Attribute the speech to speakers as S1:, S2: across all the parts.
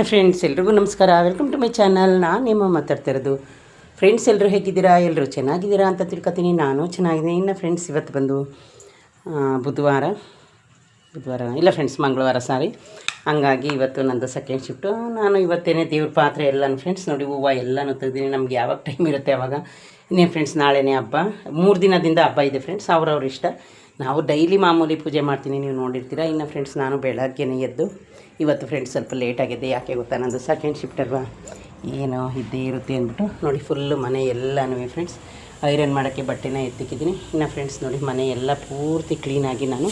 S1: Hi friends ಎಲ್ರಿಗೂ ನಮಸ್ಕಾರ. Welcome to my channel ನಾನು ನಿಮ್ಮ ಮಾತಾಡ್ತಿರೋದು. ಫ್ರೆಂಡ್ಸ್ ಎಲ್ಲರೂ ಹೇಗಿದ್ದೀರಾ? ಎಲ್ಲರೂ ಚೆನ್ನಾಗಿದ್ದೀರಾ ಅಂತ ತಿಳ್ಕೊತೀನಿ. ನಾನು ಚೆನ್ನಾಗಿದ್ದೀನಿ. ಇನ್ನು ಫ್ರೆಂಡ್ಸ್ ಇವತ್ತು ಬಂದು ಬುಧವಾರ ಬುಧವಾರ ಇಲ್ಲ ಫ್ರೆಂಡ್ಸ್ ಮಂಗಳವಾರ ಸಾರಿ ಹಂಗಾಗಿ ಇವತ್ತು ನಂದು ಸೆಕೆಂಡ್ ಶಿಫ್ಟು ನಾನು ಇವತ್ತೇನೆ ದೇವ್ರ ಪಾತ್ರೆ ಎಲ್ಲನೂ ಫ್ರೆಂಡ್ಸ್ ನೋಡಿ, ಹೂವು ಎಲ್ಲನೂ ತೆಗ್ದೀನಿ. ನಮ್ಗೆ ಯಾವಾಗ ಟೈಮ್ ಇರುತ್ತೆ ಅವಾಗ? ಇನ್ನೇನು ಫ್ರೆಂಡ್ಸ್ ನಾಳೆನೇ ಹಬ್ಬ. ಮೂರು ದಿನದಿಂದ ಹಬ್ಬ ಇದೆ ಫ್ರೆಂಡ್ಸ್ ಅವ್ರವ್ರ ಇಷ್ಟ. ನಾವು ಡೈಲಿ ಮಾಮೂಲಿ ಪೂಜೆ ಮಾಡ್ತೀನಿ. ನೀವು ನೋಡಿರ್ತೀರ. ಇನ್ನು ಫ್ರೆಂಡ್ಸ್ ನಾನು ಬೆಳಗ್ಗೆನೇ ಎದ್ದು ಇವತ್ತು ಫ್ರೆಂಡ್ಸ್ ಸ್ವಲ್ಪ ಲೇಟ್ ಆಗಿದೆ, ಯಾಕೆ ಗೊತ್ತಾ? ನಂದು ಸೆಕೆಂಡ್ ಶಿಫ್ಟ್ ಅಲ್ವಾ? ಏನೋ ಇದ್ದೇ ಇರುತ್ತೆ ಅಂದ್ಬಿಟ್ಟು ನೋಡಿ ಫುಲ್ಲು ಮನೆ ಎಲ್ಲನೂ ಫ್ರೆಂಡ್ಸ್ ಐರನ್ ಮಾಡೋಕ್ಕೆ ಬಟ್ಟೆನ ಎತ್ತಿಕ್ಕಿದ್ದೀನಿ. ಇನ್ನು ಫ್ರೆಂಡ್ಸ್ ನೋಡಿ, ಮನೆ ಎಲ್ಲ ಪೂರ್ತಿ ಕ್ಲೀನಾಗಿ ನಾನು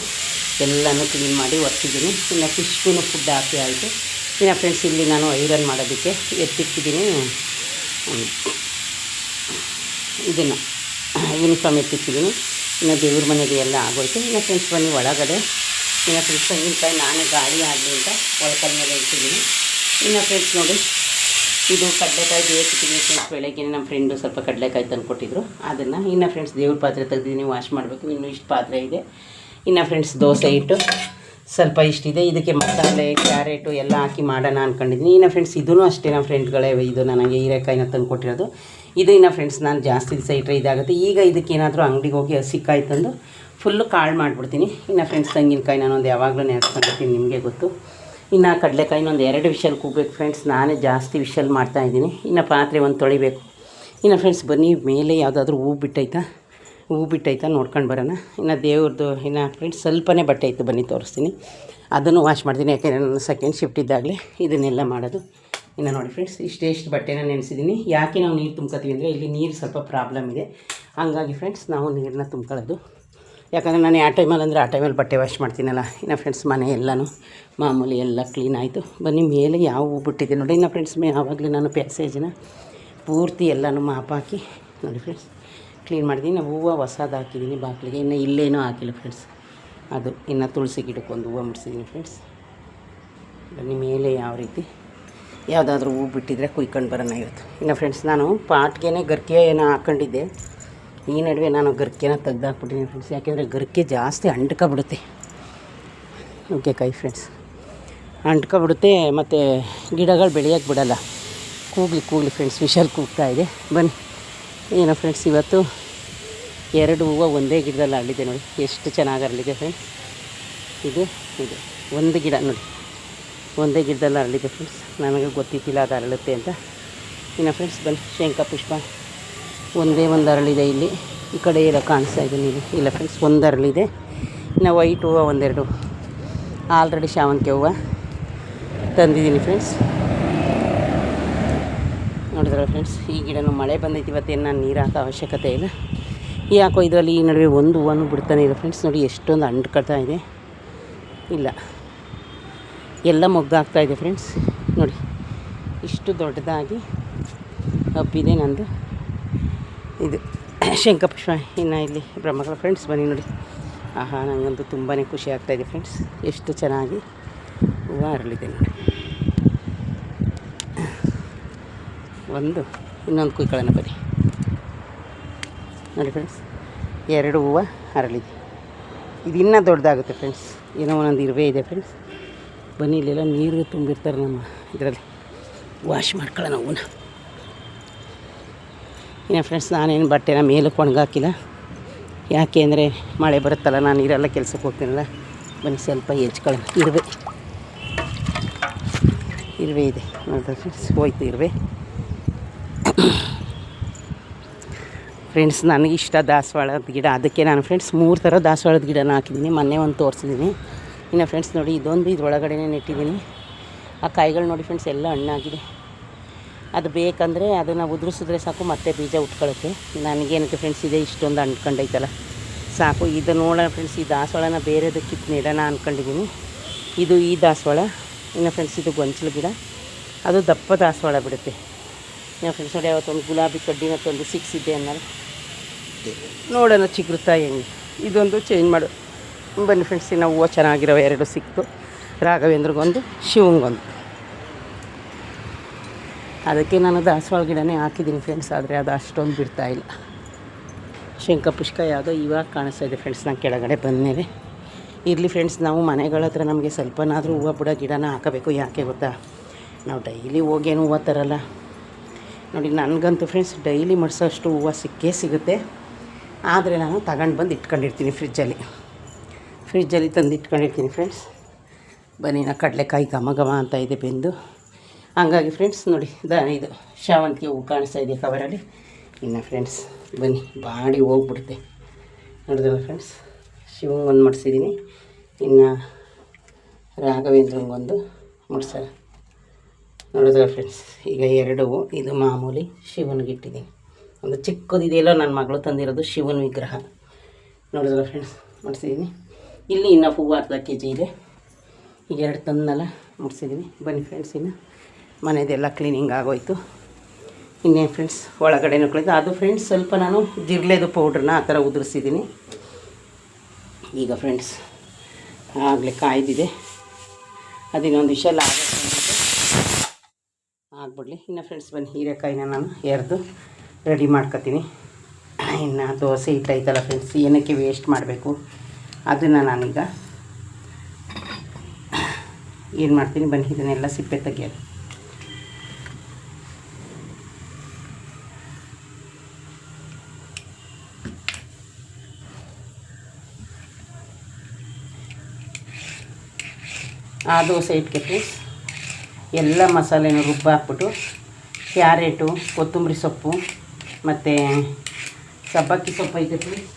S1: ಎಲ್ಲನೂ ಕ್ಲೀನ್ ಮಾಡಿ ಒರೆಸಿದ್ದೀನಿ ಇನ್ನು ಫಿಶ್ಗೂ ಫುಡ್ ಹಾಕಿ ಆಯಿತು. ಇನ್ನು ಫ್ರೆಂಡ್ಸ್ ಇಲ್ಲಿ ನಾನು ಐರನ್ ಮಾಡೋದಕ್ಕೆ ಎತ್ತಿಕ್ಕಿದ್ದೀನಿ. ಇದನ್ನು ಯೂನಿಫಾರ್ಮ್ ಎತ್ತಿಕ್ಕಿದ್ದೀನಿ. ಇನ್ನು ದೇವ್ರ ಮನೆಗೆ ಎಲ್ಲ ಆಗೋಯ್ತು. ಇನ್ನು ಫ್ರೆಂಡ್ಸ್ ಬನ್ನಿ ಒಳಗಡೆ. ಇನ್ನು ಫ್ರೆಂಡ್ಸ್ ತೆಂಗಿನಕಾಯಿ ನಾನೇ ಗಾಳಿ ಆಗಲಿ ಅಂತ ಒಳಕಲ್ ಮೇಲೆ ಇಟ್ಟಿದ್ದೀನಿ. ಇನ್ನು ಫ್ರೆಂಡ್ಸ್ ನೋಡಿ. ಇದು ಕಡಲೆಕಾಯಿ ಬೇಯಿಸ್ತೀನಿ ಫ್ರೆಂಡ್ಸ್. ಬೆಳಗ್ಗೆ ನಮ್ಮ ಫ್ರೆಂಡು ಸ್ವಲ್ಪ ಕಡಲೆಕಾಯಿ ತಂದು ಕೊಟ್ಟಿದ್ರು. ಅದನ್ನು ಇನ್ನು ಫ್ರೆಂಡ್ಸ್ ದೇವ್ರ ಪಾತ್ರೆ ತೆಗ್ದಿದ್ದೀನಿ ವಾಶ್ ಮಾಡಬೇಕು. ಇನ್ನೂ ಇಷ್ಟು ಪಾತ್ರೆ ಇದೆ. ಇನ್ನು ಫ್ರೆಂಡ್ಸ್ ದೋಸೆ ಇಟ್ಟು ಸ್ವಲ್ಪ ಇಷ್ಟಿದೆ. ಇದಕ್ಕೆ ಮಸಾಲೆ, ಕ್ಯಾರೆಟು ಎಲ್ಲ ಹಾಕಿ ಮಾಡೋಣ ಅಂದ್ಕೊಂಡಿದ್ದೀನಿ ಇನ್ನು ಫ್ರೆಂಡ್ಸ್ ಇದೂ ಅಷ್ಟೇ ನಮ್ಮ ಫ್ರೆಂಡ್ಗಳೇ. ಇದು ನನಗೆ ಹೀರೆಕಾಯಿನ ತಂದು ಕೊಟ್ಟಿರೋದು. ಇದು ಇನ್ನು ಫ್ರೆಂಡ್ಸ್ ನಾನು ಜಾಸ್ತಿ ದಿವಸ ಇದಾಗುತ್ತೆ. ಈಗ ಇದಕ್ಕೆ ಏನಾದರೂ ಅಂಗಡಿಗೆ ಹೋಗಿ ಹಸಿಕಾಯಿ ತಂದು ಫುಲ್ಲು ಕಾಳು ಮಾಡಿಬಿಡ್ತೀನಿ. ಇನ್ನು ಫ್ರೆಂಡ್ಸ್ ತೆಂಗಿನಕಾಯಿ ನಾನು ಒಂದು ಯಾವಾಗಲೂ ನೆನೆಸ್ಕೊಂಡಿರ್ತೀನಿ, ನಿಮಗೆ ಗೊತ್ತು. ಇನ್ನು ಕಡಲೆಕಾಯಿನ ಒಂದು ಎರಡು ವಿಷಲ್ ಕೂಗಬೇಕು ಫ್ರೆಂಡ್ಸ್ ನಾನೇ ಜಾಸ್ತಿ ವಿಷಲ್ ಮಾಡ್ತಾಯಿದ್ದೀನಿ ಇನ್ನು ಪಾತ್ರೆ ಒಂದು ತೊಳಿಬೇಕು. ಇನ್ನು ಫ್ರೆಂಡ್ಸ್ ಬನ್ನಿ ಮೇಲೆ ಯಾವುದಾದ್ರೂ ಹೂ ಬಿಟ್ಟೈತಾ? ಹೂ ಬಿಟ್ಟೈತಾ ನೋಡ್ಕೊಂಡು ಬರೋಣ. ಇನ್ನು ದೇವ್ರದ್ದು ಇನ್ನು ಫ್ರೆಂಡ್ಸ್ ಸ್ವಲ್ಪನೇ ಬಟ್ಟೆ ಇತ್ತು, ಬನ್ನಿ ತೋರಿಸ್ತೀನಿ. ಅದನ್ನು ವಾಶ್ ಮಾಡ್ತೀನಿ, ಯಾಕೆಂದರೆ ನಾನು ಸೆಕೆಂಡ್ ಶಿಫ್ಟ್ ಇದ್ದಾಗಲೇ ಇದನ್ನೆಲ್ಲ ಮಾಡೋದು. ಇನ್ನು ನೋಡಿ ಫ್ರೆಂಡ್ಸ್ ಇಷ್ಟೇ ಇಷ್ಟು ಬಟ್ಟೆನ ನೆನೆಸಿದ್ದೀನಿ. ಯಾಕೆ ನಾವು ನೀರು ತುಂಬ್ಕೊತೀವಿ ಅಂದರೆ ಇಲ್ಲಿ ನೀರು ಸ್ವಲ್ಪ ಪ್ರಾಬ್ಲಮ್ ಇದೆ. ಹಾಗಾಗಿ ಫ್ರೆಂಡ್ಸ್ ನಾವು ನೀರನ್ನ ತುಂಬ್ಕೊಳ್ಳೋದು. ಯಾಕಂದರೆ ನಾನು ಆ ಟೈಮಲ್ಲಿ ಅಂದರೆ ಆ ಟೈಮಲ್ಲಿ ಬಟ್ಟೆ ವಾಶ್ ಮಾಡ್ತೀನಲ್ಲ, ಇನ್ನು ಫ್ರೆಂಡ್ಸ್ ಮನೆ ಎಲ್ಲನೂ ಮಾಮೂಲಿ ಎಲ್ಲ ಕ್ಲೀನ್ ಆಯಿತು. ಬನ್ನಿ, ಮೇಲೆ ಯಾವ ಹೂ ಬಿಟ್ಟಿದೆ ನೋಡಿ, ಇನ್ನು ಫ್ರೆಂಡ್ಸ್ ಮೇ ಯಾವಾಗಲೂ ನಾನು ಪ್ಯಾಸೇಜಿನ ಪೂರ್ತಿ ಎಲ್ಲನೂ ಮಾಪ್ ಹಾಕಿ ನೋಡಿ ಫ್ರೆಂಡ್ಸ್ ಕ್ಲೀನ್ ಮಾಡಿದ್ದೀನಿ ನಾವು ಹೂವು ಹೊಸದು ಹಾಕಿದ್ದೀನಿ ಬಾಗಿಲಿಗೆ ಇನ್ನು ಇಲ್ಲೇನೂ ಹಾಕಿಲ್ಲ ಫ್ರೆಂಡ್ಸ್ ಅದು, ಇನ್ನು ತುಳಸಿ ಗಿಡಕ್ಕೊಂದು ಹೂವು ಮುಡಿಸಿದ್ದೀನಿ ಫ್ರೆಂಡ್ಸ್ ಬನ್ನಿ, ಮೇಲೆ ಯಾವ ರೀತಿ ಯಾವುದಾದ್ರೂ ಹೂ ಬಿಟ್ಟಿದ್ರೆ ಕುಯ್ಕೊಂಡು ಬರೋಣ ಇವತ್ತು. ಇನ್ನು ಫ್ರೆಂಡ್ಸ್ ನಾನು ಪಾಟ್ಗೆ ಗರ್ಕೆ ಏನೋ ಹಾಕ್ಕೊಂಡಿದ್ದೆ ಈ ನಡುವೆ ನಾನು ಗರ್ಕೆನ ತೆಗ್ದಾಕ್ಬಿಟ್ಟಿದ್ದೀನಿ ಫ್ರೆಂಡ್ಸ್ ಯಾಕೆಂದರೆ ಗರ್ಕೆ ಜಾಸ್ತಿ ಅಂಟ್ಕೊಬಿಡುತ್ತೆ. ಓಕೆ ಕೈ ಫ್ರೆಂಡ್ಸ್ ಅಂಟ್ಕೊಬಿಡುತ್ತೆ ಮತ್ತು ಗಿಡಗಳು ಬೆಳೆಯೋಕ್ಕೆ ಬಿಡಲ್ಲ. ಕೂಗ್ಲಿ ಕೂಗ್ಲಿ ಫ್ರೆಂಡ್ಸ್ ವಿಷಲ್ ಕೂಗ್ತಾ ಇದೆ. ಬನ್ನಿ. ಏನೋ ಫ್ರೆಂಡ್ಸ್ ಇವತ್ತು ಎರಡು ಹೂವು ಒಂದೇ ಗಿಡದಲ್ಲಿ ಅರಳಿದೆ ನೋಡಿ. ಎಷ್ಟು ಚೆನ್ನಾಗಿ ಅರಳಿದೆ ಫ್ರೆಂಡ್ಸ್ ಇದು ಇದು. ಒಂದು ಗಿಡ ನೋಡಿ. ಒಂದೇ ಗಿಡದಲ್ಲಿ ಅರಳಿದೆ ಫ್ರೆಂಡ್ಸ್ ನನಗೆ ಗೊತ್ತಿದ್ದಿಲ್ಲ ಅದು ಅರಳುತ್ತೆ ಅಂತ. ಇನ್ನು ಫ್ರೆಂಡ್ಸ್ ಬನ್ನಿ. ಶಂಖ ಪುಷ್ಪ. ಒಂದೇ ಒಂದು ಅರಳಿದೆ ಇಲ್ಲಿ. ಈ ಕಡೆ ಎಲ್ಲ ಕಾಣಿಸ್ತಾ ಇದೆ ನೀವು ಇಲ್ಲ ಫ್ರೆಂಡ್ಸ್ ಒಂದು ಅರಳಿದೆ ಇನ್ನು ವೈಟ್ ಹೂವು ಒಂದೆರಡು. ಆಲ್ರೆಡಿ ಶಾವಂತಿಗೆ ಹೂವು ತಂದಿದ್ದೀನಿ ಫ್ರೆಂಡ್ಸ್ ನೋಡಿದ್ರೆ ಫ್ರೆಂಡ್ಸ್ ಈ ಗಿಡನೂ ಮಳೆ ಬಂದೈತಿ ಇವತ್ತೇನು ನಾನು ನೀರು ಹಾಕೋ ಅವಶ್ಯಕತೆ ಇಲ್ಲ. ಯಾಕೋ ಇದರಲ್ಲಿ ಈ ನಡುವೆ ಒಂದು ಹೂವನ್ನು ಬಿಡ್ತಾನೆ ಇದೆ ಫ್ರೆಂಡ್ಸ್ ನೋಡಿ ಎಷ್ಟೊಂದು ಅಂಟ್ಕೊಳ್ತಾ ಇದೆ. ಇಲ್ಲ. ಎಲ್ಲ ಮೊಗ್ಗಾಗ್ತಾ ಇದೆ ಫ್ರೆಂಡ್ಸ್ ನೋಡಿ, ಇಷ್ಟು ದೊಡ್ಡದಾಗಿ ಹಬ್ಬಿದೆ ನಂದು. ಇದು ಶಂಕಪುಷ್ಪ ಇನ್ನು ಇಲ್ಲಿ ಬ್ರಹ್ಮಗಳ ಫ್ರೆಂಡ್ಸ್ ಬನ್ನಿ ನೋಡಿ. ಆಹಾ ನನಗಂತೂ ತುಂಬಾ ಖುಷಿ ಆಗ್ತಾಯಿದೆ ಫ್ರೆಂಡ್ಸ್ ಎಷ್ಟು ಚೆನ್ನಾಗಿ ಹೂವು ಅರಳಿದೆ ನೋಡಿ. ಒಂದು, ಇನ್ನೊಂದು ಕುಯ್ಕೊಳ್ಳೋಣ ಬನ್ನಿ. ನೋಡಿ ಫ್ರೆಂಡ್ಸ್ ಎರಡು ಹೂವು ಅರಳಿದೆ ಇದು ಇನ್ನೂ ದೊಡ್ಡದಾಗುತ್ತೆ ಫ್ರೆಂಡ್ಸ್ ಏನೋ ಒಂದೊಂದು ಇರುವೆ ಇದೆ ಫ್ರೆಂಡ್ಸ್ ಬನ್ನಿ, ಇಲ್ಲೆಲ್ಲ ನೀರು ತುಂಬಿರ್ತಾರೆ ನಮ್ಮ ಇದರಲ್ಲಿ. ವಾಶ್ ಮಾಡ್ಕೊಳ್ಳೋಣ ಹೂವನ್ನ. ಇನ್ನು ಫ್ರೆಂಡ್ಸ್ ನಾನೇನು ಬಟ್ಟೆನ ಮೇಲಕ್ಕೆ ಒಣಗಾಕಿಲ್ಲ. ಯಾಕೆ ಅಂದರೆ ಮಳೆ ಬರುತ್ತಲ್ಲ, ನಾನು ನೀರೆಲ್ಲ ಕೆಲಸಕ್ಕೆ ಹೋಗ್ತೀನಲ್ಲ, ಬನ್ನಿ ಸ್ವಲ್ಪ ಹೆಚ್ಕೊಳ್ಳಿ ಇರುವೆ. ಇರುವೆ ಇದೆ. ನೋಡಿದ್ರೆ ಫ್ರೆಂಡ್ಸ್ ಹೋಯ್ತು ಇರುವೆ. ಫ್ರೆಂಡ್ಸ್ ಇಷ್ಟ ದಾಸವಾಳದ ಗಿಡ. ಅದಕ್ಕೆ ನಾನು ಫ್ರೆಂಡ್ಸ್ ಮೂರು ಥರ ದಾಸವಾಳದ ಗಿಡನ ಹಾಕಿದ್ದೀನಿ. ಮೊನ್ನೆ ಒಂದು ತೋರಿಸಿದ್ದೀನಿ. ಇನ್ನು ಫ್ರೆಂಡ್ಸ್ ನೋಡಿ, ಇದೊಂದು ಇದ್ರೊಳಗಡೆ ನೆಟ್ಟಿದ್ದೀನಿ. ಆ ಕಾಯಿಗಳು ನೋಡಿ ಫ್ರೆಂಡ್ಸ್ ಎಲ್ಲ ಹಣ್ಣಾಗಿದೆ. ಅದು ಬೇಕಂದರೆ ಅದನ್ನು ಉದುರಿಸಿದ್ರೆ ಸಾಕು, ಮತ್ತೆ ಬೀಜ ಉಟ್ಕೊಳ್ಳೋಕ್ಕೆ. ನನಗೇನಕ್ಕೆ ಫ್ರೆಂಡ್ಸ್ ಇದೆ ಇಷ್ಟೊಂದು ಅಂದ್ಕೊಂಡೈತಲ್ಲ. ಸಾಕು, ಇದು ನೋಡೋಣ ಫ್ರೆಂಡ್ಸ್ ಈ ದಾಸವಾಳನ ಬೇರೆದಕ್ಕೆ ನೆಡೋಣ ಅಂದ್ಕೊಂಡಿದ್ದೀನಿ. ಇದು ಈ ದಾಸವಾಳ, ಇನ್ನು ಫ್ರೆಂಡ್ಸ್ ಇದು ಗೊಂಚಲು ಗಿಡ. ಅದು ದಪ್ಪ ದಾಸವಾಳ ಬಿಡುತ್ತೆ. ಇನ್ನು ಫ್ರೆಂಡ್ಸ್ ನೋಡಿ, ಅವತ್ತೊಂದು ಗುಲಾಬಿ ಕಡ್ಡಿನ ತಂದು ಸಿಕ್ಸಿದೆ ಅನ್ನೋದು. ನೋಡೋಣ ಚಿಗುರುತ್ತಾ ಹೆಂಗೆ. ಇದೊಂದು ಚೇಂಜ್ ಮಾಡು. ಬನ್ನಿ ಫ್ರೆಂಡ್ಸ್ ನಾವು ಹೂವು ಚೆನ್ನಾಗಿರೋ ಎರಡು ಸಿಕ್ತು. ರಾಘವೇಂದ್ರಗೊಂದು, ಶಿವಂಗೊಂದು. ಅದಕ್ಕೆ ನಾನು ದಾಸವಾಳ ಗಿಡನೇ ಹಾಕಿದ್ದೀನಿ ಫ್ರೆಂಡ್ಸ್ ಆದರೆ ಅದು ಅಷ್ಟೊಂದು ಬಿಡ್ತಾ ಇಲ್ಲ. ಶಂಖಪುಷ್ಪ ಯಾವುದೋ ಇವಾಗ ಕಾಣಿಸ್ತಾ ಇದೆ ಫ್ರೆಂಡ್ಸ್ ನಾನು ಕೆಳಗಡೆ ಬಂದಮೇಲೆ. ಇರಲಿ ಫ್ರೆಂಡ್ಸ್ ನಾವು ಮನೆಗಳ ಹತ್ರ ನಮಗೆ ಸ್ವಲ್ಪನಾದರೂ ಹೂವು ಬಿಡೋ ಗಿಡನ ಹಾಕಬೇಕು, ಯಾಕೆ ಗೊತ್ತಾ? ನಾವು ಡೈಲಿ ಹೋಗೇನು ಹೂವು ತರಲ್ಲ. ನೋಡಿ, ನನಗಂತೂ ಫ್ರೆಂಡ್ಸ್ ಡೈಲಿ ಮಡಿಸೋಷ್ಟು ಹೂವು ಸಿಕ್ಕೇ ಸಿಗುತ್ತೆ. ಆದರೆ ನಾನು ತಗೊಂಡು ಬಂದು ಇಟ್ಕೊಂಡಿರ್ತೀನಿ ಫ್ರಿಜ್ಜಲ್ಲಿ ಫ್ರಿಜ್ಜಲ್ಲಿ ತಂದು ಇಟ್ಕೊಂಡಿರ್ತೀನಿ ಫ್ರೆಂಡ್ಸ್ ಬನ್ನಿ, ನಾ ಕಡಲೆಕಾಯಿ ಘಮ ಘಮ ಅಂತ ಇದೆ ಬೆಂದು. ಹಂಗಾಗಿ ಫ್ರೆಂಡ್ಸ್ ನೋಡಿ ದ ಇದು ಶಾವಂತಿಗೆ ಹೂವು ಕಾಣಿಸ್ತಾ ಇದೆ ಕವರಲ್ಲಿ ಇನ್ನು ಫ್ರೆಂಡ್ಸ್ ಬನ್ನಿ, ಬಾಡಿ ಹೋಗ್ಬಿಡುತ್ತೆ. ನೋಡಿದ್ರಲ್ಲ ಫ್ರೆಂಡ್ಸ್ ಶಿವಂಗೊಂದು ಮಾಡಿಸಿದ್ದೀನಿ ಇನ್ನು ರಾಘವೇಂದ್ರಂಗೊಂದು ಮುಡ್ಸಲ್ಲ ನೋಡಿದ್ರೆ ಫ್ರೆಂಡ್ಸ್ ಈಗ ಎರಡು ಇದು ಮಾಮೂಲಿ ಶಿವನಿಗೆ ಇಟ್ಟಿದ್ದೀನಿ ಒಂದು ಚಿಕ್ಕದಿದೆಯಲ್ಲೋ ನನ್ನ ಮಗಳು ತಂದಿರೋದು ಶಿವನ ವಿಗ್ರಹ. ನೋಡಿದ್ರೆ ಫ್ರೆಂಡ್ಸ್ ಮಾಡಿಸಿದ್ದೀನಿ ಇಲ್ಲಿ ಇನ್ನು ಹೂವು ಅರ್ಧ ಕೆ ಜಿ ಇದೆ. ಈಗ ಎರಡು ತಂದನಲ್ಲ ಮುಟ್ಸಿದ್ದೀನಿ ಬನ್ನಿ ಫ್ರೆಂಡ್ಸ್ ಇನ್ನು. ಮನೆದೆಲ್ಲ ಕ್ಲೀನಿಂಗ್ ಆಗೋಯ್ತು. ಇನ್ನೇನು ಫ್ರೆಂಡ್ಸ್ ಒಳಗಡೆನೂ ಕುಳಿತು ಅದು ಫ್ರೆಂಡ್ಸ್ ಸ್ವಲ್ಪ ನಾನು ಜಿರ್ಲೆದು ಪೌಡ್ರನ್ನ ಆ ಥರ ಉದುರಿಸಿದ್ದೀನಿ ಈಗ ಫ್ರೆಂಡ್ಸ್ ಆಗಲೇ ಕಾಯ್ದಿದೆ. ಅದಿನ್ನೊಂದು ವಿಷಯ ಆಗ್ಬಿಡಲಿ. ಇನ್ನು ಫ್ರೆಂಡ್ಸ್ ಬನ್ನಿ. ಹೀರೆಕಾಯಿನ ನಾನು ಎರೆದು ರೆಡಿ ಮಾಡ್ಕೊತೀನಿ. ಇನ್ನು ದೋಸೆ ಹಿಟ್ಟೈತಲ್ಲ ಫ್ರೆಂಡ್ಸ್ ಏನಕ್ಕೆ ವೇಸ್ಟ್ ಮಾಡಬೇಕು? ಅದನ್ನು ನಾನೀಗ ಏನು ಮಾಡ್ತೀನಿ? ಬನ್ನಿ, ಇದನ್ನೆಲ್ಲ ಸಿಪ್ಪೆ ತೆಗಿಯೋದು. ಆ ದೋಸೆ ಹಿಟ್ಟಿಗೆ ಎಲ್ಲ ಮಸಾಲೆನೂ ರುಬ್ಬ ಹಾಕ್ಬಿಟ್ಟು ಕ್ಯಾರೆಟು, ಕೊತ್ತಂಬರಿ ಸೊಪ್ಪು, ಮತ್ತು ಸಬ್ಬಕ್ಕಿ ಸೊಪ್ಪು ಐತೆ ಫ್ರೆಂಡ್ಸ್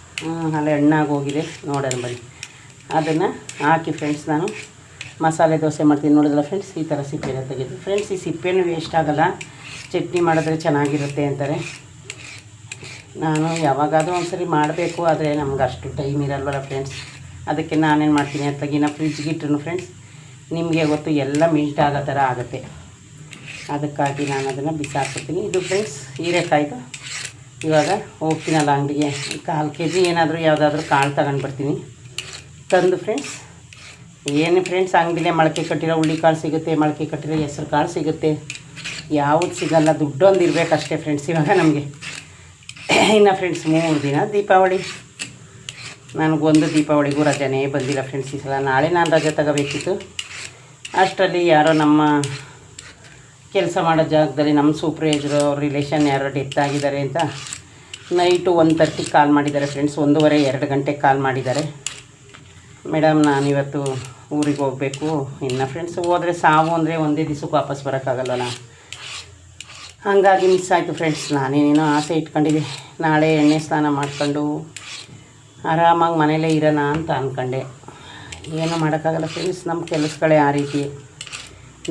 S1: ಅಲ್ಲೇ ಹಣ್ಣಾಗಿ ಹೋಗಿದೆ. ನೋಡೋಣ ಬನ್ನಿ. ಅದನ್ನು ಹಾಕಿ ಫ್ರೆಂಡ್ಸ್ ನಾನು ಮಸಾಲೆ ದೋಸೆ ಮಾಡ್ತೀನಿ. ನೋಡಿದ್ರಲ್ಲ ಫ್ರೆಂಡ್ಸ್ ಈ ಥರ ಸಿಪ್ಪೆನ ತೆಗೆದು. ಫ್ರೆಂಡ್ಸ್ ಈ ಸಿಪ್ಪೆನೂ ವೇಸ್ಟ್ ಆಗೋಲ್ಲ. ಚಟ್ನಿ ಮಾಡಿದ್ರೆ ಚೆನ್ನಾಗಿರುತ್ತೆ ಅಂತಾರೆ. ನಾನು ಯಾವಾಗಾದರೂ ಒಂದ್ಸರಿ ಮಾಡಬೇಕು, ಆದರೆ ನಮ್ಗೆ ಅಷ್ಟು ಟೈಮ್ ಇರಲ್ವಲ್ಲ ಫ್ರೆಂಡ್ಸ್ ಅದಕ್ಕೆ ನಾನೇನು ಮಾಡ್ತೀನಿ ಅತ್ತಗಿನ ಫ್ರಿಜ್ಗೆ ಇಟ್ಟರು ಫ್ರೆಂಡ್ಸ್ ನಿಮಗೆ ಗೊತ್ತು ಎಲ್ಲ ಮಿಲ್ಟ್ ಆಗೋ ಥರ ಆಗುತ್ತೆ. ಅದಕ್ಕಾಗಿ ನಾನು ಅದನ್ನು ಬಿಸಾಕ್ಬಿಡ್ತೀನಿ. ಇದು ಫ್ರೆಂಡ್ಸ್ ಹೀರೆಕಾಯ್ದು. ಇವಾಗ ಹೋಗ್ತೀನಲ್ಲ ಅಂಗಡಿಗೆ ಕಾಲು ಕೆ ಜಿ ಏನಾದರೂ ಯಾವುದಾದ್ರೂ ಕಾಳು ತಗೊಂಡು ಬರ್ತೀನಿ ತಂದು ಫ್ರೆಂಡ್ಸ್ ಏನು ಫ್ರೆಂಡ್ಸ್ ಅಂಗಡಿಲೇ ಮೊಳಕೆ ಕಟ್ಟಿರೋ ಹುಳ್ಳಿ ಕಾಳು ಸಿಗುತ್ತೆ, ಮೊಳಕೆ ಕಟ್ಟಿರೋ ಹೆಸ್ರು ಕಾಳು ಸಿಗುತ್ತೆ. ಯಾವುದು ಸಿಗಲ್ಲ, ದುಡ್ಡೊಂದು ಇರಬೇಕಷ್ಟೇ ಫ್ರೆಂಡ್ಸ್ ಇವಾಗ ನಮಗೆ. ಇನ್ನು ಫ್ರೆಂಡ್ಸ್ ಮೂರು ದಿನ ದೀಪಾವಳಿ. ನನಗೊಂದು ದೀಪಾವಳಿಗೂ ರಜೆನೇ ಬಂದಿಲ್ಲ ಫ್ರೆಂಡ್ಸ್ ಈ ಸಲ. ನಾಳೆ ನಾನು ರಜೆ ತಗೋಬೇಕಿತ್ತು. ಅಷ್ಟರಲ್ಲಿ ಯಾರೋ ನಮ್ಮ ಕೆಲಸ ಮಾಡೋ ಜಾಗದಲ್ಲಿ ನಮ್ಮ ಸೂಪ್ರೇಜರು ಅವ್ರ ರಿಲೇಷನ್ ಯಾರೋ ಡೆತ್ ಆಗಿದ್ದಾರೆ ಅಂತ ನೈಟು ಒನ್ ತರ್ಟಿ ಕಾಲ್ ಮಾಡಿದ್ದಾರೆ ಫ್ರೆಂಡ್ಸ್ ಒಂದೂವರೆ, ಎರಡು ಗಂಟೆಗೆ ಕಾಲ್ ಮಾಡಿದ್ದಾರೆ. ಮೇಡಮ್ ನಾನಿವತ್ತು ಊರಿಗೆ ಹೋಗಬೇಕು. ಇನ್ನು ಫ್ರೆಂಡ್ಸ್ ಹೋದರೆ ಸಾವು ಅಂದರೆ ಒಂದೇ ದಿವ್ಸಕ್ಕೆ ವಾಪಸ್ ಬರೋಕ್ಕಾಗಲ್ಲ ಹಾಗಾಗಿ ಮಿಸ್ ಆಯಿತು ಫ್ರೆಂಡ್ಸ್ ನಾನೇನೇನೋ ಆಸೆ ಇಟ್ಕೊಂಡಿದ್ದೆ. ನಾಳೆ ಎಣ್ಣೆ ಸ್ನಾನ ಮಾಡ್ಕೊಂಡು ಆರಾಮಾಗಿ ಮನೇಲೇ ಇರೋಣ ಅಂತ ಅಂದ್ಕೊಂಡೆ ಏನೂ ಮಾಡೋಕ್ಕಾಗಲ್ಲ ಫ್ರೆಂಡ್ಸ್ ನಮ್ಮ ಕೆಲಸಗಳೇ ಆ ರೀತಿ.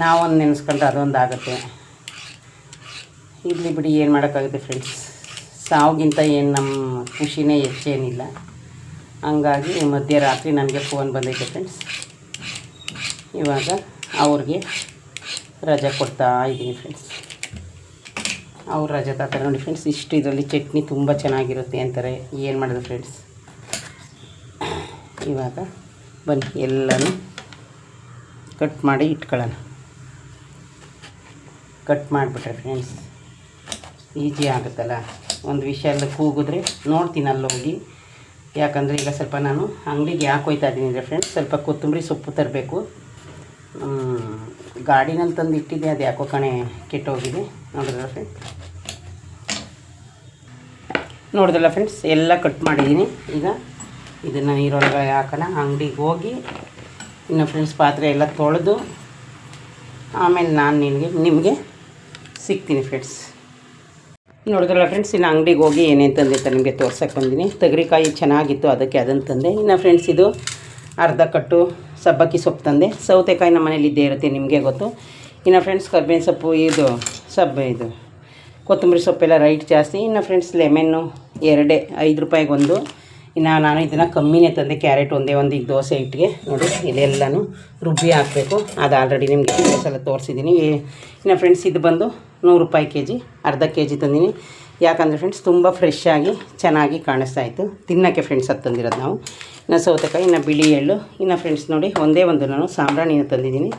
S1: ನಾವೊಂದು ನೆನೆಸ್ಕೊಂಡ್ರೆ ಅದೊಂದು ಆಗುತ್ತೆ. ಇರಲಿ ಬಿಡಿ, ಏನು ಮಾಡೋಕ್ಕಾಗುತ್ತೆ ಫ್ರೆಂಡ್ಸ್ ಸಾವುಗಿಂತ ಏನು ನಮ್ಮ ಖುಷಿನೇ ಹೆಚ್ಚೇನಿಲ್ಲ. ಹಂಗಾಗಿ ಮಧ್ಯರಾತ್ರಿ ನನಗೆ ಫೋನ್ ಬಂದೈತೆ ಫ್ರೆಂಡ್ಸ್ ಇವಾಗ ಅವ್ರಿಗೆ ರಜೆ ಕೊಡ್ತಾ ಇದ್ದೀನಿ ಫ್ರೆಂಡ್ಸ್ ಅವ್ರು ರಜೆ ತಾತಾರೆ ನೋಡಿ ಫ್ರೆಂಡ್ಸ್ ಇಷ್ಟು ಇದರಲ್ಲಿ ಚಟ್ನಿ ತುಂಬ ಚೆನ್ನಾಗಿರುತ್ತೆ ಅಂತಾರೆ. ಏನು ಮಾಡೋದು ಫ್ರೆಂಡ್ಸ್ ಇವಾಗ ಬನ್ನಿ, ಎಲ್ಲನೂ ಕಟ್ ಮಾಡಿ ಇಟ್ಕೊಳ್ಳೋಣ. ಕಟ್ ಮಾಡಿಬಿಟ್ರೆ ಫ್ರೆಂಡ್ಸ್ ಈಜಿ ಆಗುತ್ತಲ್ಲ? ಒಂದು ವಿಷಯ ಕೂಗಿದ್ರೆ ನೋಡ್ತೀನಿ ಅಲ್ಲಿ ಹೋಗಿ ಯಾಕಂದರೆ ಈಗ ಸ್ವಲ್ಪ ನಾನು ಅಂಗಡಿಗೆ ಯಾಕೆ ಹೋಯ್ತಾ ಇದ್ದೀನಿ ಅಂದರೆ ಫ್ರೆಂಡ್ಸ್ ಸ್ವಲ್ಪ ಕೊತ್ತಂಬರಿ ಸೊಪ್ಪು ತರಬೇಕು. ಗಾಡಿನಲ್ಲಿ ತಂದು ಇಟ್ಟಿದ್ದೆ, ಅದು ಯಾಕೋ ಕಣೆ ಕೆಟ್ಟೋಗಿದೆ. ನೋಡಿದ್ರಲ್ಲ ಫ್ರೆಂಡ್ಸ್ ನೋಡಿದ್ರಲ್ಲ ಫ್ರೆಂಡ್ಸ್ ಎಲ್ಲ ಕಟ್ ಮಾಡಿದ್ದೀನಿ. ಈಗ ಇದನ್ನು ನೀರೊಳಗೆ ಹಾಕೋಣ. ಅಂಗಡಿಗೆ ಹೋಗಿ ಇನ್ನು ಫ್ರೆಂಡ್ಸ್ ಪಾತ್ರೆ ಎಲ್ಲ ತೊಳೆದು ಆಮೇಲೆ ನಾನು ನಿನಗೆ, ನಿಮಗೆ ಸಿಗ್ತೀನಿ ಫ್ರೆಂಡ್ಸ್ ನೋಡಿದ್ರಲ್ಲ ಫ್ರೆಂಡ್ಸ್ ಇನ್ನು ಅಂಗಡಿಗೆ ಹೋಗಿ ಏನೇನು ಅಂತ ನಿಮಗೆ ತೋರ್ಸಕ್ಕೆ ಬಂದೀನಿ. ತಗರಿಕಾಯಿ ಚೆನ್ನಾಗಿತ್ತು, ಅದಕ್ಕೆ ಅದನ್ನು ತಂದೆ. ಇನ್ನು ಫ್ರೆಂಡ್ಸ್ ಇದು ಅರ್ಧ ಕಟ್ಟು ಸಬ್ಬಕ್ಕಿ ಸೊಪ್ಪು ತಂದೆ. ಸೌತೆಕಾಯಿ ನಮ್ಮ ಮನೇಲಿ ಇದ್ದೇ ಇರುತ್ತೆ, ನಿಮಗೆ ಗೊತ್ತು. ಇನ್ನು ಫ್ರೆಂಡ್ಸ್ ಕರ್ಬೇವಿನ ಸೊಪ್ಪು, ಇದು ಸಬ್ಬ, ಇದು ಕೊತ್ತಂಬರಿ ಸೊಪ್ಪೆಲ್ಲ ರೈಟ್ ಜಾಸ್ತಿ. ಇನ್ನು ಫ್ರೆಂಡ್ಸ್ ಲೆಮೆನ್ನು ಎರಡೇ, ಐದು ರೂಪಾಯಿಗೆ ಒಂದು. ಇನ್ನು ನಾನು ಇದನ್ನು ಕಮ್ಮಿನೇ ತಂದೆ ಕ್ಯಾರೆಟ್ ಒಂದೇ ಒಂದು ಈಗ ದೋಸೆ ಹಿಟ್ಟಿಗೆ. ನೋಡಿ ಇದೆಲ್ಲನೂ ರುಬ್ಬಿ ಹಾಕಬೇಕು. ಅದು ಆಲ್ರೆಡಿ ನಿಮಗೆ ಸಲ ತೋರಿಸಿದ್ದೀನಿ ಇನ್ನು ಫ್ರೆಂಡ್ಸ್ ಇದು ಬಂದು ನೂರು ರೂಪಾಯಿ ಕೆ ಜಿ ಅರ್ಧ ಕೆ ಜಿ ತಂದೀನಿ. ಯಾಕಂದರೆ ಫ್ರೆಂಡ್ಸ್ ತುಂಬ ಫ್ರೆಶ್ ಆಗಿ ಚೆನ್ನಾಗಿ ಕಾಣಿಸ್ತಾ ಇತ್ತು. ತಿನ್ನೋಕ್ಕೆ ಫ್ರೆಂಡ್ಸ್ ಅದು ತಂದಿರೋದು ನಾವು. ಇನ್ನು ಸೌತೆಕಾಯಿ, ಇನ್ನು ಬಿಳಿ ಎಳ್ಳು, ಇನ್ನು ಫ್ರೆಂಡ್ಸ್ ನೋಡಿ ಒಂದೇ ಒಂದು ನಾನು ಸಾಂಬ್ರಾಣಿನ ತಂದಿದ್ದೀನಿ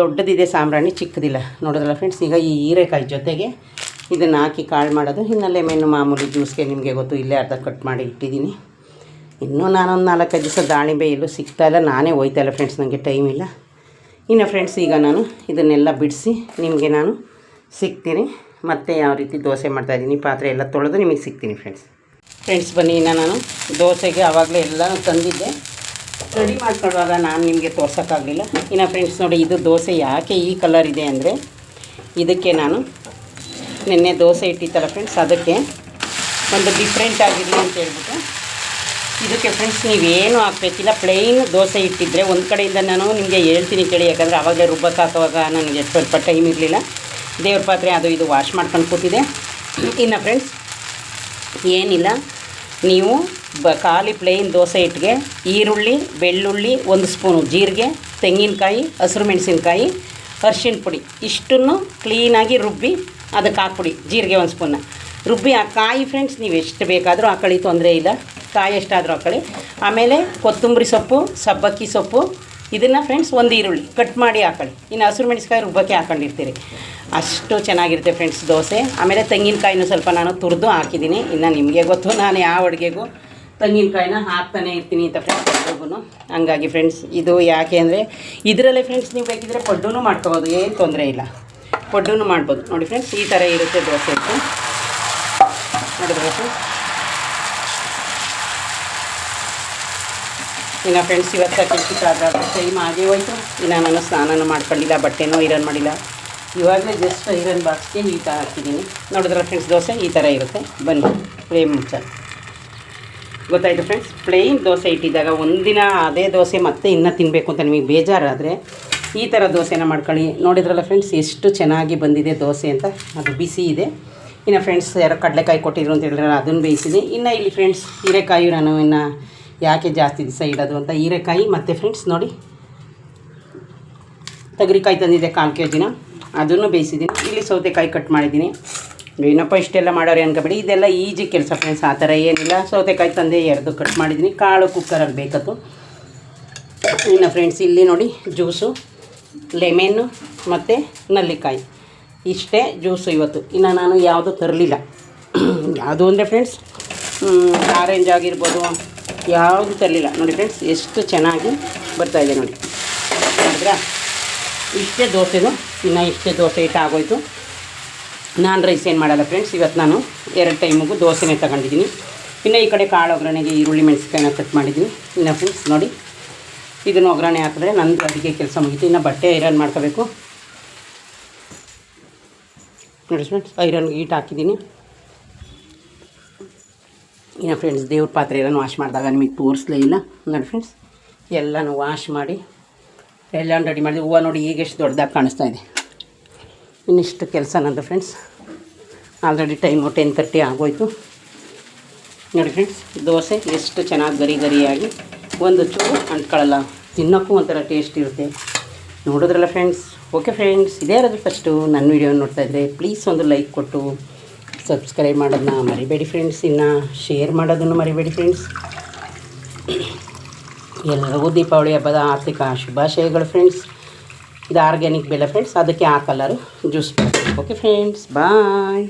S1: ದೊಡ್ಡದಿದೆ ಸಾಂಬ್ರಾಣಿ, ಚಿಕ್ಕದಿಲ್ಲ. ನೋಡಿದ್ರಲ್ಲ ಫ್ರೆಂಡ್ಸ್ ಈಗ ಈ ಹೀರೆಕಾಯಿ ಜೊತೆಗೆ ಇದನ್ನು ಹಾಕಿ ಕಾಳು ಮಾಡೋದು. ಇನ್ನಲ್ಲೇ ಮೇನು ಮಾಮೂಲಿ ಜ್ಯೂಸ್ಗೆ ನಿಮಗೆ ಗೊತ್ತು, ಇಲ್ಲೇ ಅರ್ಧ ಕಟ್ ಮಾಡಿ ಇಟ್ಟಿದ್ದೀನಿ ಇನ್ನೂ ನಾನೊಂದು ನಾಲ್ಕೈದು ದಿವಸ ದಾಳಿಂಬೆ ಎಲ್ಲೂ ಸಿಗ್ತಾ ಇಲ್ಲ. ನಾನೇ ಹೋಯ್ತಾ ಇಲ್ಲ ಫ್ರೆಂಡ್ಸ್ ನನಗೆ ಟೈಮ್ ಇಲ್ಲ. ಇನ್ನು ಫ್ರೆಂಡ್ಸ್ ಈಗ ನಾನು ಇದನ್ನೆಲ್ಲ ಬಿಡಿಸಿ ನಿಮಗೆ ನಾನು ಸಿಗ್ತೀನಿ. ಮತ್ತು ಯಾವ ರೀತಿ ದೋಸೆ ಮಾಡ್ತಾಯಿದ್ದೀನಿ ಪಾತ್ರೆ ಎಲ್ಲ ತೊಳೆದು ನಿಮಗೆ ಸಿಗ್ತೀನಿ ಫ್ರೆಂಡ್ಸ್ ಫ್ರೆಂಡ್ಸ್ ಬನ್ನಿ, ಇನ್ನು ನಾನು ದೋಸೆಗೆ ಆವಾಗಲೇ ಎಲ್ಲನೂ ತಂದಿದ್ದೆ. ರೆಡಿ ಮಾಡ್ಕೊಳ್ಳುವಾಗ ನಾನು ನಿಮಗೆ ತೋರ್ಸೋಕ್ಕಾಗಲಿಲ್ಲ. ಇನ್ನು ಫ್ರೆಂಡ್ಸ್ ನೋಡಿ, ಇದು ದೋಸೆ ಯಾಕೆ ಈ ಕಲರ್ ಇದೆ ಅಂದರೆ ಇದಕ್ಕೆ ನಾನು ನಿನ್ನೆ ದೋಸೆ ಇಟ್ಟಿತ್ತಲ್ಲ ಫ್ರೆಂಡ್ಸ್ ಅದಕ್ಕೆ ಒಂದು ಡಿಫ್ರೆಂಟ್ ಆಗಿರಲಿ ಅಂತ ಹೇಳ್ಬಿಟ್ಟು ಇದಕ್ಕೆ ಫ್ರೆಂಡ್ಸ್ ನೀವೇನು ಹಾಕ್ಬೇಕಿಲ್ಲ ಪ್ಲೈನ್ ದೋಸೆ ಇಟ್ಟಿದ್ದರೆ ಒಂದು ಕಡೆಯಿಂದ ನಾನು ನಿಮಗೆ ಹೇಳ್ತೀನಿ ಕೇಳಿ, ಯಾಕಂದರೆ ಆವಾಗಲೇ ರುಬ್ಬಕ್ಕೆ ಹಾಕುವಾಗ ನನಗೆ ಸ್ವಲ್ಪ ಟೈಮ್ ಇರಲಿಲ್ಲ. ದೇವ್ರ ಪಾತ್ರೆ ಅದು ಇದು ವಾಶ್ ಮಾಡ್ಕೊಂಡು ಕೂತಿದೆ. ಇನ್ನು ಫ್ರೆಂಡ್ಸ್ ಏನಿಲ್ಲ. ನೀವು ಬ ಖಾಲಿ ಪ್ಲೇನ್ ದೋಸೆ ಇಟ್ಟಿಗೆ ಈರುಳ್ಳಿ, ಬೆಳ್ಳುಳ್ಳಿ, ಒಂದು ಸ್ಪೂನು ಜೀರಿಗೆ, ತೆಂಗಿನಕಾಯಿ, ಹಸಿರು ಮೆಣಸಿನ್ಕಾಯಿ, ಅರ್ಶಿಣ ಪುಡಿ, ಇಷ್ಟನ್ನು ಕ್ಲೀನಾಗಿ ರುಬ್ಬಿ ಅದಕ್ಕೆ ಹಾಕ್ಬಿಡಿ, ಜೀರಿಗೆ ಒಂದು ಸ್ಪೂನ ರುಬ್ಬಿ ಆ ಕಾಯಿ ಫ್ರೆಂಡ್ಸ್ ನೀವು ಎಷ್ಟು ಬೇಕಾದರೂ ಹಾಕೊಳ್ಳಿ, ತೊಂದರೆ ಇಲ್ಲ. ಕಾಯಿ ಎಷ್ಟಾದರೂ ಹಾಕೊಳ್ಳಿ. ಆಮೇಲೆ ಕೊತ್ತಂಬರಿ ಸೊಪ್ಪು, ಸಬ್ಬಕ್ಕಿ ಸೊಪ್ಪು, ಇದನ್ನು ಫ್ರೆಂಡ್ಸ್ ಒಂದು ಈರುಳ್ಳಿ ಕಟ್ ಮಾಡಿ ಹಾಕೊಳ್ಳಿ. ಇನ್ನು ಹಸಿರು ಮೆಣಸಿಕಾಯಿ ರುಬ್ಬಕ್ಕೆ ಹಾಕೊಂಡಿರ್ತೀರಿ. ಅಷ್ಟು ಚೆನ್ನಾಗಿರುತ್ತೆ ಫ್ರೆಂಡ್ಸ್ ದೋಸೆ. ಆಮೇಲೆ ತೆಂಗಿನಕಾಯಿನೂ ಸ್ವಲ್ಪ ನಾನು ತುರಿದು ಹಾಕಿದ್ದೀನಿ. ಇನ್ನು ನಿಮಗೆ ಗೊತ್ತು, ನಾನು ಯಾವ ಅಡುಗೆಗೂ ತೆಂಗಿನಕಾಯಿನ ಹಾಕ್ತಾನೆ ಇರ್ತೀನಿ ಅಂತ ಫ್ರೆಂಡ್ಸ್ ಎಲ್ಲರಿಗೂ ಹಂಗಾಗಿ ಫ್ರೆಂಡ್ಸ್ ಇದು ಯಾಕೆ ಅಂದರೆ ಇದರಲ್ಲೇ ಫ್ರೆಂಡ್ಸ್ ನೀವು ಬೇಕಿದ್ರೆ ಪಡ್ಡೂ ಮಾಡ್ಕೋಬೋದು, ಏನು ತೊಂದರೆ ಇಲ್ಲ. ಪಡ್ಡೂ ಮಾಡ್ಬೋದು. ನೋಡಿ ಫ್ರೆಂಡ್ಸ್ ಈ ಥರ ಇರುತ್ತೆ ದೋಸೆ ಇತ್ತು ನೋಡಿದ್ರೆ ಫ್ರೆಂಡ್ಸ್ ಇನ್ನು ಫ್ರೆಂಡ್ಸ್ ಇವತ್ತು ಆದಾಗ ಟೈಮ್ ಆಗೇ ಹೋಯಿತು. ಇನ್ನು ನಾನು ಸ್ನಾನನೂ ಮಾಡ್ಕೊಳ್ಳಿಲ್ಲ ಬಟ್ಟೆನೂ ಐರನ್ ಮಾಡಿಲ್ಲ. ಇವಾಗಲೇ ಜಸ್ಟ್ ಐರನ್ ಬಾಕ್ಸ್ಗೆ ಹೀಟ ಹಾಕಿದ್ದೀನಿ ನೋಡಿದ್ರೆ ಫ್ರೆಂಡ್ಸ್ ದೋಸೆ ಈ ಥರ ಇರುತ್ತೆ. ಬನ್ನಿ ಫ್ಲೇಮ್ ಮುಚ್ಚ ಗೊತ್ತಾಯಿತು ಫ್ರೆಂಡ್ಸ್ ಪ್ಲೇನ್ ದೋಸೆ ಇಟ್ಟಿದ್ದಾಗ ಒಂದಿನ ಅದೇ ದೋಸೆ ಮತ್ತೆ ಇನ್ನೂ ತಿನ್ನಬೇಕು ಅಂತ ನಿಮಗೆ ಬೇಜಾರಾದರೆ ಈ ಥರ ದೋಸೆನ ಮಾಡ್ಕೊಳ್ಳಿ. ನೋಡಿದ್ರಲ್ಲ ಫ್ರೆಂಡ್ಸ್ ಎಷ್ಟು ಚೆನ್ನಾಗಿ ಬಂದಿದೆ ದೋಸೆ ಅಂತ. ಅದು ಬಿಸಿ ಇದೆ. ಇನ್ನು ಫ್ರೆಂಡ್ಸ್ ಯಾರೋ ಕಡಲೆಕಾಯಿ ಕೊಟ್ಟಿದ್ರು ಅಂತ ಹೇಳಿದ್ರೆ ಅದನ್ನು ಬೇಯಿಸಿದೆ. ಇನ್ನು ಇಲ್ಲಿ ಫ್ರೆಂಡ್ಸ್ ಹೀರೆಕಾಯಿ ನಾನು ಇನ್ನು ಯಾಕೆ ಜಾಸ್ತಿ ದಿವಸ ಇಡೋದು ಅಂತ ಹೀರೆಕಾಯಿ ಮತ್ತು ಫ್ರೆಂಡ್ಸ್ ನೋಡಿ. ತೊಗರಿಕಾಯಿ ತಂದಿದ್ದೆ ಕಾಲು ಕೆ ಜಿನ ಅದನ್ನು ಬೇಯಿಸಿದ್ದೀನಿ. ಇಲ್ಲಿ ಸೌತೆಕಾಯಿ ಕಟ್ ಮಾಡಿದ್ದೀನಿ. ಏನಪ್ಪ ಇಷ್ಟೆಲ್ಲ ಮಾಡೋರು ಅನ್ಕೋಬೇಡಿ. ಇದೆಲ್ಲ ಈಜಿ ಕೆಲಸ ಫ್ರೆಂಡ್ಸ್ ಆ ಥರ ಏನಿಲ್ಲ. ಸೌತೆಕಾಯಿ ತಂದೆ ಎರಡು ಕಟ್ ಮಾಡಿದ್ದೀನಿ. ಕಾಳು ಕುಕ್ಕರಲ್ಲಿ ಬೇಕತ್ತು ಇನ್ನು ಫ್ರೆಂಡ್ಸ್ ಇಲ್ಲಿ ನೋಡಿ ಜ್ಯೂಸು ಲೆಮೆನ್ನು ಮತ್ತು ನಲ್ಲಿಕಾಯಿ. ಇಷ್ಟೇ ಜ್ಯೂಸು ಇವತ್ತು. ಇನ್ನು ನಾನು ಯಾವುದೂ ತರಲಿಲ್ಲ. ಯಾವುದು ಅಂದರೆ ಫ್ರೆಂಡ್ಸ್ ಆರೆಂಜ್ ಆಗಿರ್ಬೋದು ಯಾವುದು ತರಲಿಲ್ಲ. ನೋಡಿ ಫ್ರೆಂಡ್ಸ್ ಎಷ್ಟು ಚೆನ್ನಾಗಿ ಬರ್ತಾಯಿದೆ ನೋಡಿ. ನೋಡಿದ್ರಾ ಇಷ್ಟೇ ದೋಸೆದು ಇನ್ನು ಇಷ್ಟೇ ದೋಸೆ ಇಟ್ಟು ಆಗೋಯ್ತು. ನಾನು ರೈಸ್ ಏನು ಮಾಡಲ್ಲ ಫ್ರೆಂಡ್ಸ್ ಇವತ್ತು ನಾನು ಎರಡು ಟೈಮಿಗೂ ದೋಸೆನೇ ತಗೊಂಡಿದ್ದೀನಿ. ಇನ್ನು ಈ ಕಡೆ ಕಾಳು ಒಗ್ಗರಣೆಗೆ ಈರುಳ್ಳಿ ಮೆಣಸಿಕಾಯಿನ ಕಟ್ ಮಾಡಿದ್ದೀನಿ. ಇನ್ನು ಫ್ರೆಂಡ್ಸ್ ನೋಡಿ. ಇದನ್ನು ಒಗ್ಗರಣೆ ಹಾಕಿದ್ರೆ ನಂದು ಅಡುಗೆ ಕೆಲಸ ಮುಗಿತು. ಇನ್ನು ಬಟ್ಟೆ ಐರನ್ ಮಾಡ್ಕೋಬೇಕು. ನೋಡಿ ಫ್ರೆಂಡ್ಸ್ ಐರನ್ಗೆ ಹೀಟ್ ಹಾಕಿದ್ದೀನಿ. ಇನ್ನು ಫ್ರೆಂಡ್ಸ್ ದೇವ್ರ ಪಾತ್ರೆ ಎಲ್ಲ ವಾಶ್ ಮಾಡಿದಾಗ ನಿಮಗೆ ತೋರಿಸ್ಲೇ ಇಲ್ಲ. ನೋಡಿ ಫ್ರೆಂಡ್ಸ್ ಎಲ್ಲನೂ ವಾಶ್ ಮಾಡಿ ಎಲ್ಲ ರೆಡಿ ಮಾಡಿದೆ ಹೂವು ನೋಡಿ ಈಗ ಎಷ್ಟು ದೊಡ್ಡದಾಗಿ ಕಾಣಿಸ್ತಾ ಇದೆ. ಇನ್ನಿಷ್ಟು ಕೆಲಸ ನಂದು friends already time ten thirty ಆಗೋಯ್ತು. ನೋಡಿ ಫ್ರೆಂಡ್ಸ್ ದೋಸೆ ಎಷ್ಟು ಚೆನ್ನಾಗಿ ಗರಿ ಗರಿಯಾಗಿ ಒಂದು ಚೂರು ಅಂಟ್ಕೊಳ್ಳಲ್ಲ. ತಿನ್ನೋಕ್ಕೂ ಒಂಥರ ಟೇಸ್ಟ್ ಇರುತ್ತೆ. ನೋಡಿದ್ರಲ್ಲ ಫ್ರೆಂಡ್ಸ್ ಓಕೆ ಫ್ರೆಂಡ್ಸ್ ಇದೇ ಇರೋದು ಫಸ್ಟು ನನ್ನ ವೀಡಿಯೋ ನೋಡ್ತಾ ಇದ್ದರೆ ಪ್ಲೀಸ್ ಒಂದು ಲೈಕ್ ಕೊಟ್ಟು ಸಬ್ಸ್ಕ್ರೈಬ್ ಮಾಡೋದನ್ನ ಮರಿಬೇಡಿ ಫ್ರೆಂಡ್ಸ್ ಇನ್ನು ಶೇರ್ ಮಾಡೋದನ್ನು ಮರಿಬೇಡಿ ಫ್ರೆಂಡ್ಸ್ ಎಲ್ಲರಿಗೂ ದೀಪಾವಳಿ ಹಬ್ಬದ ಆರ್ಥಿಕ ಶುಭಾಶಯಗಳು ಫ್ರೆಂಡ್ಸ್ ಇದು ಆರ್ಗ್ಯಾನಿಕ್ ಬೆಲ್ಲ ಫ್ರೆಂಡ್ಸ್ ಅದಕ್ಕೆ ಆ colour juice okay friends bye